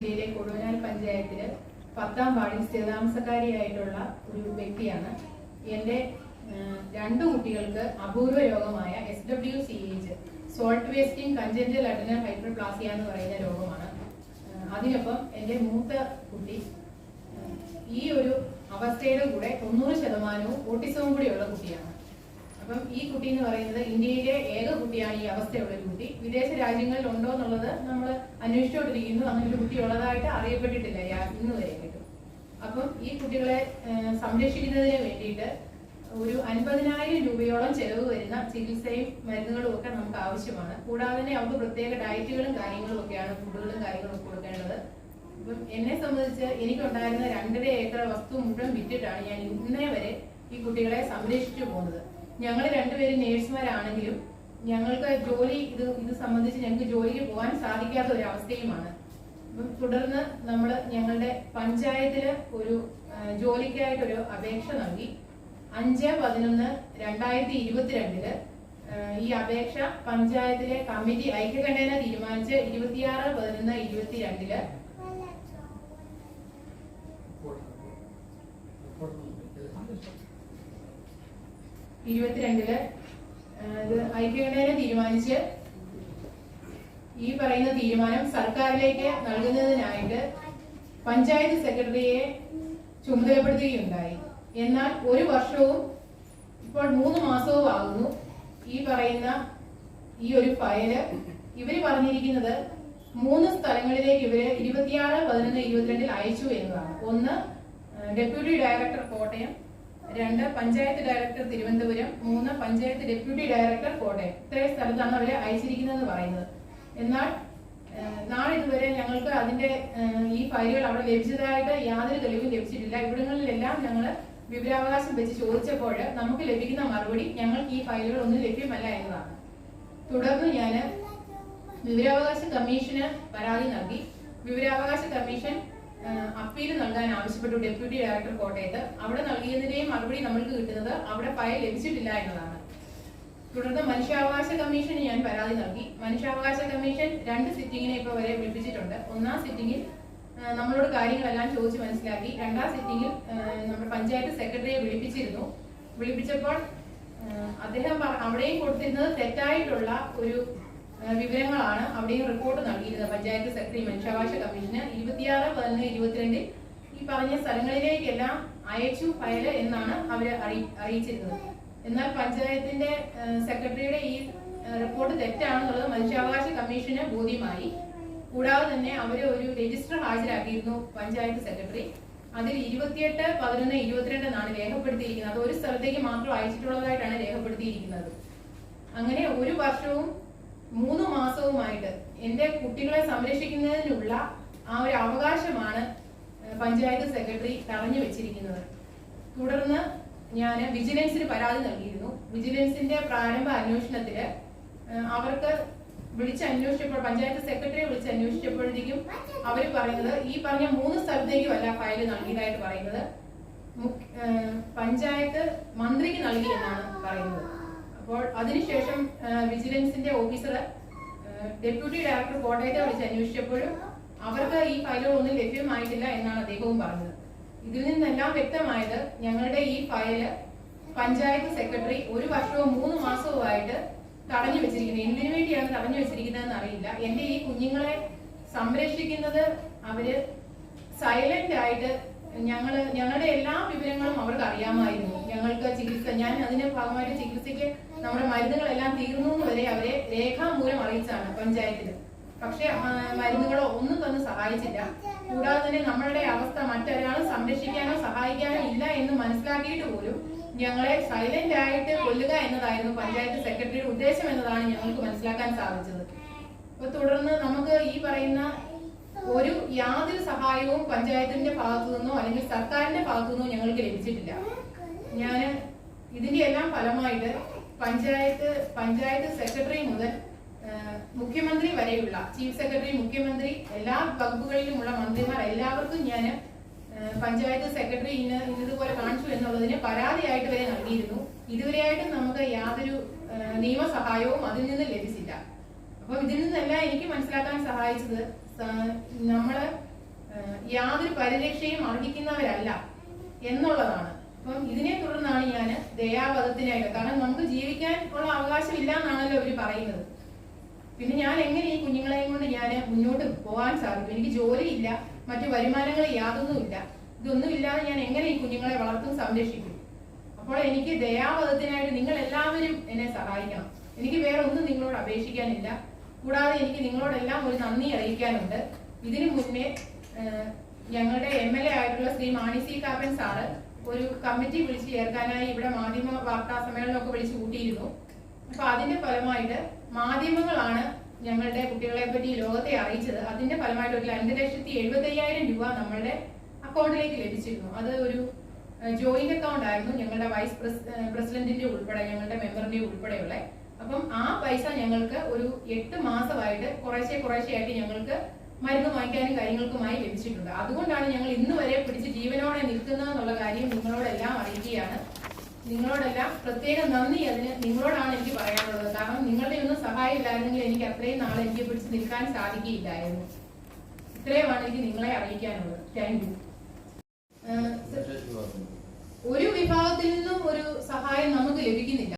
ജില്ലയിലെ കൊടുവനാൽ പഞ്ചായത്തിൽ പത്താം വാർഡിൽ സ്ഥിരതാമസക്കാരിയായിട്ടുള്ള ഒരു വ്യക്തിയാണ്. എന്റെ രണ്ട് കുട്ടികൾക്ക് അപൂർവ രോഗമായ S W C H salt wasting congenital adrenal hyperplasia എന്ന് പറയുന്ന രോഗമാണ്. അതിനൊപ്പം എന്റെ മൂത്ത കുട്ടി ഈ ഒരു അവസ്ഥയുടെ കൂടെ തൊണ്ണൂറ് ശതമാനവും ഓട്ടിസവും കൂടിയുള്ള കുട്ടിയാണ്. അപ്പം ഈ കുട്ടി എന്ന് പറയുന്നത് ഇന്ത്യയിലെ ഏക കുട്ടിയാണ് ഈ അവസ്ഥയുള്ള ഒരു കുട്ടി. വിദേശ രാജ്യങ്ങളിൽ ഉണ്ടോ എന്നുള്ളത് നമ്മൾ അന്വേഷിച്ചുകൊണ്ടിരിക്കുന്നു. അങ്ങനെ ഒരു കുട്ടി ഉള്ളതായിട്ട് അറിയപ്പെട്ടിട്ടില്ല ഇന്ന് വരെ അപ്പം ഈ കുട്ടികളെ സംരക്ഷിക്കുന്നതിന് വേണ്ടിയിട്ട് ഒരു അൻപതിനായിരം രൂപയോളം ചെലവ് വരുന്ന ചികിത്സയും മരുന്നുകളും ഒക്കെ നമുക്ക് ആവശ്യമാണ്. കൂടാതെ തന്നെ അവർക്ക് പ്രത്യേക ഡയറ്റുകളും കാര്യങ്ങളും ഒക്കെയാണ് ഫുഡുകളും കാര്യങ്ങളും കൊടുക്കേണ്ടത്. അപ്പം എന്നെ സംബന്ധിച്ച് എനിക്കുണ്ടായിരുന്ന രണ്ടര ഏക്കർ വസ്തു മുഴുവൻ വിറ്റിട്ടാണ് ഞാൻ ഇന്നേ വരെ ഈ കുട്ടികളെ സംരക്ഷിച്ചു പോകുന്നത്. ഞങ്ങൾ രണ്ടുപേരും നേഴ്സുമാരാണെങ്കിലും ഞങ്ങൾക്ക് ജോലി ഇത് ഇത് സംബന്ധിച്ച് ഞങ്ങൾക്ക് ജോലിക്ക് പോകാൻ സാധിക്കാത്ത ഒരു അവസ്ഥയുമാണ് തുടർന്ന് നമ്മൾ ഞങ്ങളുടെ പഞ്ചായത്തിൽ ഒരു ജോലിക്കായിട്ടൊരു അപേക്ഷ നൽകി. അഞ്ച് പതിനൊന്ന് രണ്ടായിരത്തി ഇരുപത്തിരണ്ടിൽ ഈ അപേക്ഷ പഞ്ചായത്തിലെ കമ്മിറ്റി ഐക്യകണ്ഠേന തീരുമാനിച്ച് ഇരുപത്തിയാറ് പതിനൊന്ന് ഇരുപത്തിരണ്ടിൽ ഇരുപത്തിരണ്ടിൽ ഇത് തീരുമാനിച്ച് ഈ പറയുന്ന തീരുമാനം സർക്കാരിലേക്ക് നൽകുന്നതിനായിട്ട് പഞ്ചായത്ത് സെക്രട്ടറിയെ ചുമതലപ്പെടുത്തുകയുണ്ടായി. എന്നാൽ ഒരു വർഷവും ഇപ്പോൾ മൂന്ന് മാസവും ആകുന്നു ഈ പറയുന്ന ഈ ഒരു ഫയൽ. ഇവർ പറഞ്ഞിരിക്കുന്നത് മൂന്ന് സ്ഥലങ്ങളിലേക്ക് ഇവർ ഇരുപത്തിയാറ് പതിനൊന്ന് ഇരുപത്തിരണ്ടിൽ അയച്ചു എന്നതാണ്. ഒന്ന് ഡെപ്യൂട്ടി ഡയറക്ടർ കോട്ടയം രണ്ട് പഞ്ചായത്ത് ഡയറക്ടർ തിരുവനന്തപുരം മൂന്ന് പഞ്ചായത്ത് ഡെപ്യൂട്ടി ഡയറക്ടർ കോട്ടയം. ഇത്രയും സ്ഥലത്താണ് അവരെ അയച്ചിരിക്കുന്നതെന്ന് പറയുന്നത്. എന്നാൽ നാളെ ഇതുവരെ ഞങ്ങൾക്ക് അതിന്റെ ഈ ഫയലുകൾ അവിടെ ലഭിച്ചതായിട്ട് യാതൊരു തെളിവും ലഭിച്ചിട്ടില്ല. ഇവിടങ്ങളിലെല്ലാം ഞങ്ങൾ വിവരാവകാശം വെച്ച് ചോദിച്ചപ്പോൾ നമുക്ക് ലഭിക്കുന്ന മറുപടി ഞങ്ങൾക്ക് ഈ ഫയലുകൾ ഒന്നും ലഭ്യമല്ല എന്നതാണ്. തുടർന്ന് ഞാൻ വിവരാവകാശ കമ്മീഷന് പരാതി നൽകി. വിവരാവകാശ കമ്മീഷൻ അപ്പീൽ നൽകാൻ ആവശ്യപ്പെട്ടു ഡെപ്യൂട്ടി ഡയറക്ടർ കോട്ടയത്ത്. അവിടെ നൽകിയതിന്റെയും മറുപടി നമ്മൾക്ക് കിട്ടുന്നത് അവിടെ ഫയൽ ലഭിച്ചിട്ടില്ല എന്നതാണ്. തുടർന്ന് മനുഷ്യാവകാശ കമ്മീഷന് ഞാൻ പരാതി നൽകി. മനുഷ്യാവകാശ കമ്മീഷൻ രണ്ട് സിറ്റിങ്ങിനെ ഇപ്പോൾ വരെ വിളിപ്പിച്ചിട്ടുണ്ട് ഒന്നാം സിറ്റിംഗിൽ ആ, നമ്മളോട് കാര്യങ്ങളെല്ലാം ചോദിച്ച് മനസ്സിലാക്കി. രണ്ടാം സിറ്റിംഗിൽ നമ്മുടെ പഞ്ചായത്ത് സെക്രട്ടറിയെ വിളിപ്പിച്ചിരുന്നു. വിളിപ്പിച്ചപ്പോൾ അദ്ദേഹം അവിടെയും കൊടുത്തിരുന്നത് തെറ്റായിട്ടുള്ള ഒരു വിവരങ്ങളാണ് അവിടെയും റിപ്പോർട്ട് നൽകിയിരുന്നത്. പഞ്ചായത്ത് സെക്രട്ടറി മനുഷ്യാവകാശ കമ്മീഷന് ഇരുപത്തിയാറ് പതിനൊന്ന് ഇരുപത്തിരണ്ടിൽ ഈ പറഞ്ഞ സ്ഥലങ്ങളിലേക്കെല്ലാം അയച്ചു ഫയൽ എന്നാണ് അവർ അറിയി- അറിയിച്ചിരുന്നത്. എന്നാൽ പഞ്ചായത്തിന്റെ സെക്രട്ടറിയുടെ ഈ റിപ്പോർട്ട് തെറ്റാണെന്നുള്ളത് മനുഷ്യാവകാശ കമ്മീഷന് ബോധ്യമായി. കൂടാതെ തന്നെ അവർ ഒരു രജിസ്റ്റർ ഹാജരാക്കിയിരുന്നു പഞ്ചായത്ത് സെക്രട്ടറി അതിൽ ഇരുപത്തിയെട്ട് പതിനൊന്ന് ഇരുപത്തിരണ്ട് എന്നാണ് രേഖപ്പെടുത്തിയിരിക്കുന്നത്. അത് ഒരു സ്ഥലത്തേക്ക് മാത്രം അയച്ചിട്ടുള്ളതായിട്ടാണ് രേഖപ്പെടുത്തിയിരിക്കുന്നത്. അങ്ങനെ ഒരു വർഷവും മൂന്ന് മാസവുമായിട്ട് എന്റെ കുട്ടികളെ സംരക്ഷിക്കുന്നതിനുള്ള ആ ഒരു അവകാശമാണ് പഞ്ചായത്ത് സെക്രട്ടറി തടഞ്ഞു വെച്ചിരിക്കുന്നത്. തുടർന്ന് ഞാൻ വിജിലൻസിന് പരാതി നൽകിയിരുന്നു. വിജിലൻസിന്റെ പ്രാരംഭ അന്വേഷണത്തിൽ അവർക്ക് വിളിച്ച് അന്വേഷിച്ചപ്പോൾ പഞ്ചായത്ത് സെക്രട്ടറിയെ വിളിച്ച് അന്വേഷിച്ചപ്പോഴത്തേക്കും അവർ പറയുന്നത് ഈ പറഞ്ഞ മൂന്ന് സ്ഥലത്തേക്കും അല്ല ഫയൽ നൽകിയതായിട്ട് പറയുന്നത്. പഞ്ചായത്ത് മന്ത്രിക്ക് നൽകി എന്നാണ് പറയുന്നത്. അപ്പോൾ അതിനുശേഷം വിജിലൻസിന്റെ ഓഫീസർ ഡെപ്യൂട്ടി ഡയറക്ടർ കോട്ടയത്തെ വിളിച്ച് അന്വേഷിച്ചപ്പോഴും അവർക്ക് ഈ ഫയലുകൾ ഒന്നും ലഭ്യമായിട്ടില്ല എന്നാണ് അദ്ദേഹവും പറഞ്ഞത്. ഇതിൽ നിന്നെല്ലാം വ്യക്തമായത് ഞങ്ങളുടെ ഈ ഫയൽ പഞ്ചായത്ത് സെക്രട്ടറി ഒരു വർഷവും മൂന്ന് മാസവും ആയിട്ട് തടഞ്ഞു വെച്ചിരിക്കുന്നത് എന്തിനു വേണ്ടിയാണ് തടഞ്ഞു വെച്ചിരിക്കുന്നതെന്ന് അറിയില്ല. എന്റെ ഈ കുഞ്ഞുങ്ങളെ സംരക്ഷിക്കുന്നത് അവർ സൈലന്റ് ആയിട്ട് ഞങ്ങൾ ഞങ്ങളുടെ എല്ലാ വിവരങ്ങളും അവർക്ക് അറിയാമായിരുന്നു. ഞങ്ങൾക്ക് ചികിത്സ ഞാൻ അതിന്റെ ഭാഗമായിട്ട് ചികിത്സയ്ക്ക് നമ്മുടെ മരുന്നുകളെല്ലാം തീർന്നു എന്ന് വരെ അവരെ രേഖാമൂലം അറിയിച്ചാണ് പഞ്ചായത്തിൽ പക്ഷെ മരുന്നുകളോ ഒന്നും തന്നെ സഹായിച്ചില്ല. കൂടാതെ തന്നെ നമ്മളുടെ അവസ്ഥ മറ്റൊരാൾ സംരക്ഷിക്കാനോ സഹായിക്കാനോ ഇല്ല എന്ന് മനസ്സിലാക്കിയിട്ട് പോലും ഞങ്ങളെ സൈലന്റ് ആയിട്ട് കൊല്ലുക എന്നതായിരുന്നു പഞ്ചായത്ത് സെക്രട്ടറിയുടെ ഉദ്ദേശം എന്നതാണ് ഞങ്ങൾക്ക് മനസ്സിലാക്കാൻ സാധിച്ചത്. അപ്പൊ തുടർന്ന് നമുക്ക് ഈ പറയുന്ന ഒരു യാതൊരു സഹായവും പഞ്ചായത്തിന്റെ ഭാഗത്തു നിന്നോ അല്ലെങ്കിൽ സർക്കാരിന്റെ ഭാഗത്തു നിന്നോ ഞങ്ങൾക്ക് ലഭിച്ചിട്ടില്ല. ഞാൻ ഇതിന്റെ എല്ലാം ഫലമായിട്ട് പഞ്ചായത്ത് പഞ്ചായത്ത് സെക്രട്ടറി മുതൽ മുഖ്യമന്ത്രി വരെയുള്ള ചീഫ് സെക്രട്ടറി മുഖ്യമന്ത്രി എല്ലാ വകുപ്പുകളിലുമുള്ള മന്ത്രിമാർ എല്ലാവർക്കും ഞാൻ പഞ്ചായത്ത് സെക്രട്ടറി ഇന്ന് ഇന്നതുപോലെ കാണിച്ചു എന്നുള്ളതിന് പരാതിയായിട്ട് വരെ നൽകിയിരുന്നു. ഇതുവരെയായിട്ടും നമുക്ക് യാതൊരു നിയമസഹായവും അതിൽ നിന്ന് ലഭിച്ചില്ല. അപ്പൊ ഇതിൽ നിന്നല്ല എനിക്ക് മനസ്സിലാക്കാൻ സഹായിച്ചത് നമ്മൾ യാതൊരു പരിരക്ഷയും അർഹിക്കുന്നവരല്ല എന്നുള്ളതാണ്. അപ്പം ഇതിനെ തുടർന്നാണ് ഞാൻ ദയാപഥത്തിനായിട്ട് കാരണം നമുക്ക് ജീവിക്കാൻ ഉള്ള അവകാശം ഇല്ല എന്നാണല്ലോ അവർ പറയുന്നത്. പിന്നെ ഞാൻ എങ്ങനെ ഈ കുഞ്ഞുങ്ങളെയും കൊണ്ട് ഞാൻ മുന്നോട്ട് പോകാൻ സാധിക്കും? എനിക്ക് ജോലിയില്ല മറ്റു വരുമാനങ്ങൾ യാതൊന്നുമില്ല. ഇതൊന്നുമില്ലാതെ ഞാൻ എങ്ങനെ ഈ കുഞ്ഞുങ്ങളെ വളർത്തും സംരക്ഷിക്കും? അപ്പോൾ എനിക്ക് ദയാവധത്തിനായിട്ട് നിങ്ങൾ എല്ലാവരും എന്നെ സഹായിക്കണം. എനിക്ക് വേറെ ഒന്നും നിങ്ങളോട് അപേക്ഷിക്കാനില്ല. കൂടാതെ എനിക്ക് നിങ്ങളോടെല്ലാം ഒരു നന്ദി അറിയിക്കാനുണ്ട്. ഇതിനു മുന്നേ ഞങ്ങളുടെ എം എൽ എ ആയിട്ടുള്ള ശ്രീ മാണി സി കാപ്പൻ സാറ് ഒരു കമ്മിറ്റി വിളിച്ച് ചേർക്കാനായി ഇവിടെ മാധ്യമ വാർത്താ സമ്മേളനമൊക്കെ വിളിച്ചു കൂട്ടിയിരുന്നു. അപ്പൊ അതിന്റെ ഫലമായിട്ട് മാധ്യമങ്ങളാണ് ഞങ്ങളുടെ കുട്ടികളെ പറ്റി ലോകത്തെ അറിയിച്ചത്. അതിന്റെ ഫലമായിട്ട് ഒരു രണ്ട് ലക്ഷത്തി എഴുപത്തി അയ്യായിരം രൂപ നമ്മളുടെ അക്കൗണ്ടിലേക്ക് ലഭിച്ചിരുന്നു. അത് ഒരു ജോയിന്റ് അക്കൗണ്ട് ആയിരുന്നു ഞങ്ങളുടെ വൈസ് പ്രസിഡന്റിന്റെ ഉൾപ്പെടെ ഞങ്ങളുടെ മെമ്പറിന്റെ ഉൾപ്പെടെയുള്ള. അപ്പം ആ പൈസ ഞങ്ങൾക്ക് ഒരു എട്ട് മാസമായിട്ട് കുറേശ്ശെ കുറേശ്ശെ ആയിട്ട് ഞങ്ങൾക്ക് മരുന്ന് വാങ്ങിക്കാനും കാര്യങ്ങൾക്കുമായി ലഭിച്ചിട്ടുണ്ട്. അതുകൊണ്ടാണ് ഞങ്ങൾ ഇന്ന് വരെ പിടിച്ച് ജീവനോടെ നിൽക്കുന്നതെന്നുള്ള കാര്യം നിങ്ങളോടെല്ലാം അറിയിക്കുകയാണ്. നിങ്ങളോടെല്ലാം പ്രത്യേക നന്ദി അതിന് നിങ്ങളോടാണ് എനിക്ക് പറയാനുള്ളത്. കാരണം നിങ്ങളുടെ ഒന്നും സഹായം ഇല്ലായിരുന്നെങ്കിൽ എനിക്ക് അത്രയും നാളെ എനിക്ക് പിടിച്ച് നിൽക്കാൻ സാധിക്കില്ലായിരുന്നു ഇത്രയുമാണ് എനിക്ക് നിങ്ങളെ അറിയിക്കാനുള്ളത്. താങ്ക് യു ഒരു വിഭാഗത്തിൽ നിന്നും ഒരു സഹായം നമുക്ക് ലഭിക്കുന്നില്ല.